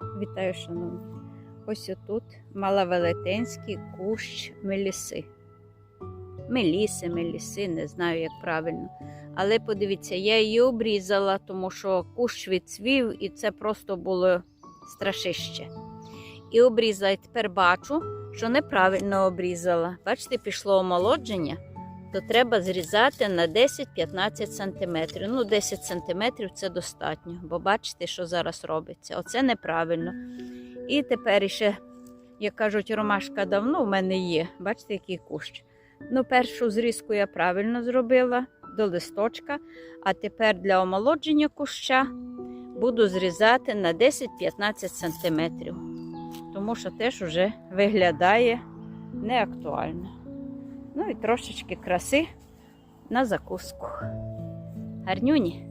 Вітаю, шановні. Ось отут малавелетенський кущ меліси. Меліси, меліси, не знаю, як правильно. Але подивіться, я її обрізала, тому що кущ відцвів, і це просто було страшище. І обрізала. І тепер бачу, що неправильно обрізала. Бачите, пішло омолодження, то треба зрізати на 10-15 см. Ну, 10 см це достатньо, бо бачите, що зараз робиться. Оце неправильно. І тепер ще, як кажуть, ромашка давно в мене є. Бачите, який кущ. Ну, першу зрізку я правильно зробила до листочка, а тепер для омолодження куща буду зрізати на 10-15 см. Тому що теж вже виглядає неактуально. Ну і трошечки краси на закуску. Гарнюні.